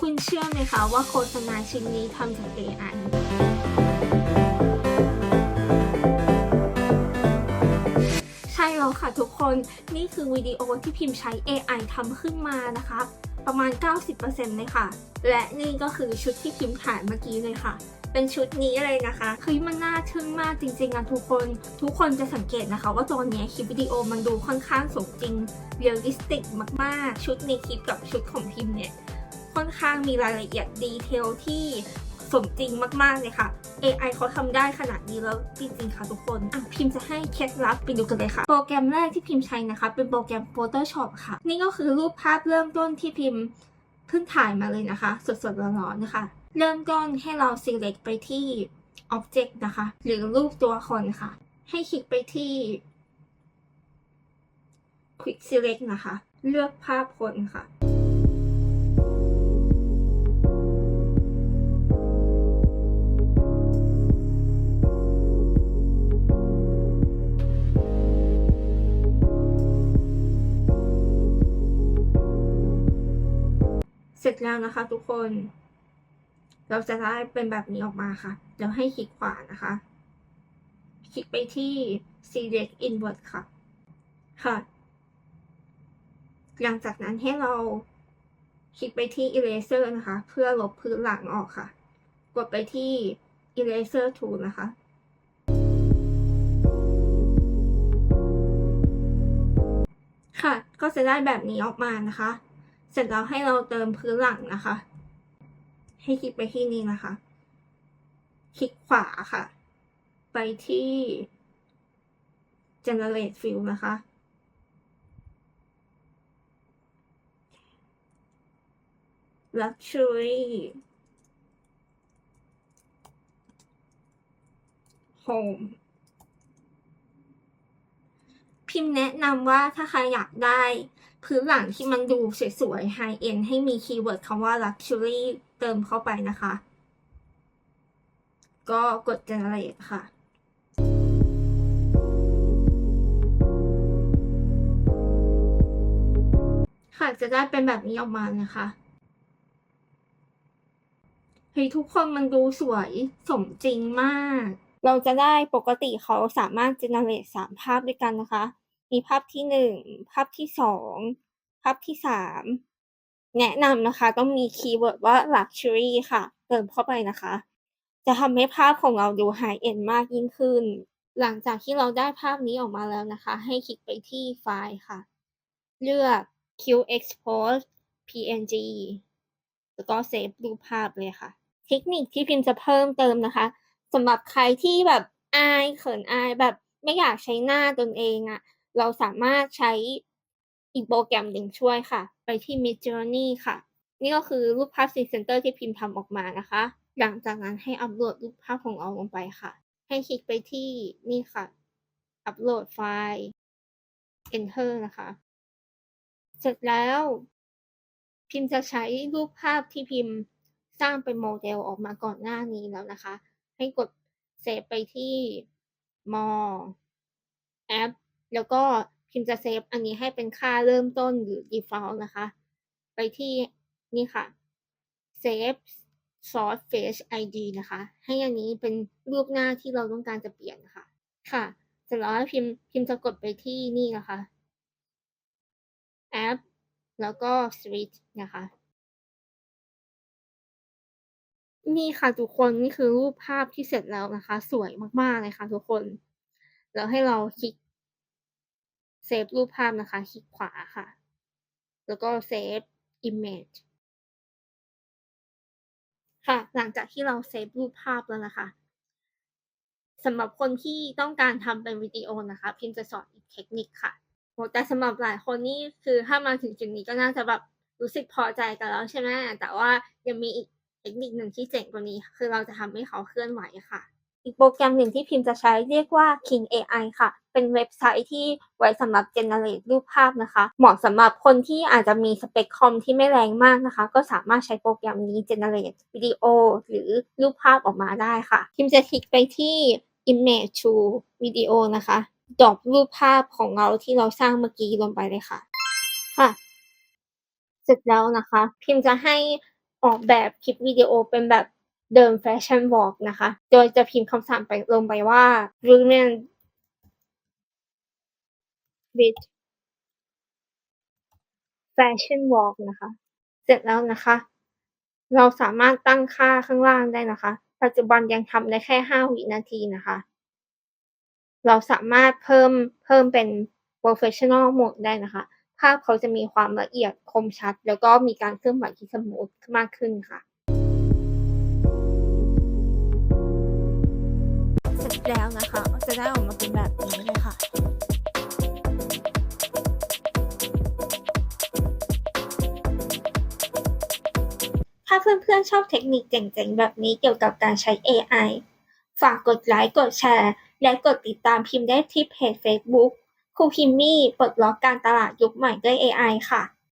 คุณเชื่อไหมคะว่าโฆษณาชิ้นนี้ทำจาก AI ใช่แล้วค่ะทุกคนนี่คือวิดีโอที่พิมพ์ใช้ AI ทำขึ้นมานะคะ ประมาณ 90%เลยค่ะ และนี่ก็คือชุดที่พิมพ์ถ่ายเมื่อกี้เลยค่ะ เป็นชุดนี้เลยนะคะคือมันน่าทึ่งมากจริงๆอะทุกคน ทุกคนจะสังเกตนะคะ ว่าตอนนี้คลิปวิดีโอมันดูค่อนข้างสมจริงเรียลลิสติกมากๆ ชุดในคลิปกับชุดของพิมพ์เนี่ย ค่อนข้างมีรายละเอียดดีเทลที่สมจริงมากๆเลยค่ะ AI เขาทำได้ขนาดนี้แล้วจริงๆค่ะทุกคนอะพิมพ์จะให้เคล็ดลับไปดูกันเลยค่ะ โปรแกรมแรกที่พิมพ์ใช้นะคะ เป็นโปรแกรม Photoshop ค่ะ นี่ก็คือรูปภาพเริ่มต้นที่พิมพ์เพิ่งถ่ายมาเลยนะคะ สดๆร้อนๆนะคะ เริ่มต้นให้เรา select ไปที่ object นะคะ หรือรูปตัวคนค่ะ ให้คลิกไปที่ quick select นะคะ เลือกภาพคนค่ะ ร็จแล้วนะคะ ทุกคน เราจะได้เป็นแบบนี้ออกมาค่ะแล้วให้คลิกขวานะคะ คลิกไปที่ select invert ค่ะ ค่ะ หลังจากนั้นให้เราคลิกไปที่ eraser นะคะ เพื่อลบพื้นหลังออกค่ะ กดไปที่ eraser tool นะคะค่ะ ก็จะได้แบบนี้ออกมานะคะ เสร็จแล้วให้เราเติมพื้นหลังนะคะ ให้คลิกไปที่นี่นะคะ คลิกขวาค่ะ ไปที่ generate fill นะคะ luxury home พิมพ์แนะนำว่าถ้าใครอยากได้พื้นหลังที่มันดูสวยๆ high end ให้มีคีย์เวิร์ดคำว่า luxury เติมเข้าไปนะคะ ก็กด generate ค่ะค่ะจะได้เป็นแบบนี้ออกมานะคะเฮ้ยทุกคนมันดูสวยสมจริงมาก เราจะได้ปกติเขาสามารถ generate สามภาพด้วยกันนะคะ มีภาพที่หนึ่งภาพที่สองภาพที่สามแนะนำนะคะต้องมีคีย์เวิร์ดว่า luxury ค่ะเติมเข้าไปนะคะ จะทำให้ภาพของเราดู high end มากยิ่งขึ้น หลังจากที่เราได้ภาพนี้ออกมาแล้วนะคะ ให้คลิกไปที่ไฟล์ค่ะ เลือก Q Export PNG แล้วก็เซฟรูปภาพเลยค่ะ เทคนิคที่พิมพ์จะเพิ่มเติมนะคะสำหรับใครที่แบบอายเขินอายแบบไม่อยากใช้หน้าตนเองอะ เราสามารถใช้อีกโปรแกรมหนึ่งช่วยค่ะ ไปที่ Midjourney ค่ะ นี่ก็คือรูปภาพ Scene Center ที่พิมพ์ทำออกมานะคะ หลังจากนั้นให้อัปโหลดรูปภาพของเราลงไปค่ะ ให้คลิกไปที่นี่ค่ะ อัปโหลดไฟล์ Enter นะคะ เสร็จแล้ว พิมพ์จะใช้รูปภาพที่พิมพ์สร้างเป็นโมเดลออกมาก่อนหน้านี้แล้วนะคะ ให้กดเซฟไปที่ more app แล้วก็พิมพ์จะเซฟอันนี้ให้เป็นค่าเริ่มต้นหรือ default นะคะ ไปที่นี่ค่ะ save source face id นะคะ ให้อันนี้เป็นรูปหน้าที่เราต้องการจะเปลี่ยนนะคะค่ะเสร็จแล้วพิมพ์พิมพ์จะกดไปที่นี่นะคะแอปแล้วก็ switch นะคะนี่ค่ะทุกคนนี่คือรูปภาพที่เสร็จแล้วนะคะ สวยมากๆเลยค่ะทุกคน แล้วให้เราคลิก เซฟรูปภาพนะคะ คลิกขวาค่ะ แล้วก็เซฟ image ค่ะ หลังจากที่เราเซฟรูปภาพแล้วนะคะสำหรับคนที่ต้องการทำเป็นวิดีโอนะคะ พิมจะสอนอีกเทคนิคค่ะแต่สำหรับหลายคนนี่คือถ้ามาถึงจุดนี้ก็น่าจะแบบรู้สึกพอใจกันแล้วใช่ไหมแต่ว่ายังมีอีกเทคนิคหนึ่งที่เจ๋งกว่านี้ คือเราจะทำให้เขาเคลื่อนไหวค่ะ อีกโปรแกรมหนึ่งที่พิมพ์จะใช้เรียกว่า King AI ค่ะ เป็นเว็บไซต์ที่ไว้สำหรับ generate รูปภาพนะคะ เหมาะสำหรับคนที่อาจจะมีสเปคคอมที่ไม่แรงมากนะคะ ก็สามารถใช้โปรแกรมนี้ generate วิดีโอหรือรูปภาพออกมาได้ค่ะ พิมพ์จะคลิกไปที่ image to video นะคะดรอปรูปภาพของเราที่เราสร้างเมื่อกี้ลงไปเลยค่ะ ค่ะ เสร็จแล้วนะคะ พิมพ์จะให้ออกแบบคลิปวิดีโอเป็นแบบ เดิมแฟชั่นวอล์กนะคะ โดยจะพิมพ์คำสั่งไปลงไปว่า Brilliant with Fashion Walk นะคะ เสร็จแล้วนะคะ เราสามารถตั้งค่าข้างล่างได้นะคะ ปัจจุบันยังทำได้แค่ 5 วินาทีนะคะ เราสามารถเพิ่มเพิ่มเป็น Professional Mode ได้นะคะ ภาพเขาจะมีความละเอียดคมชัด แล้วก็มีการเคลื่อนไหวที่สมูทมากขึ้นค่ะ แล้วนะคะก็จะได้ออกมาเป็นแบบนี้เลยค่ะถ้าเพื่อนๆชอบเทคนิคเจ๋งๆ แบบนี้เกี่ยวกับการใช้ AI ฝากกดไลค์ กดแชร์ และกดติดตามพิมพ์ได้ที่เพจ Facebook ครูพิมมี่ปลดล็อกการตลาดยุคใหม่ด้วย AI ค่ะ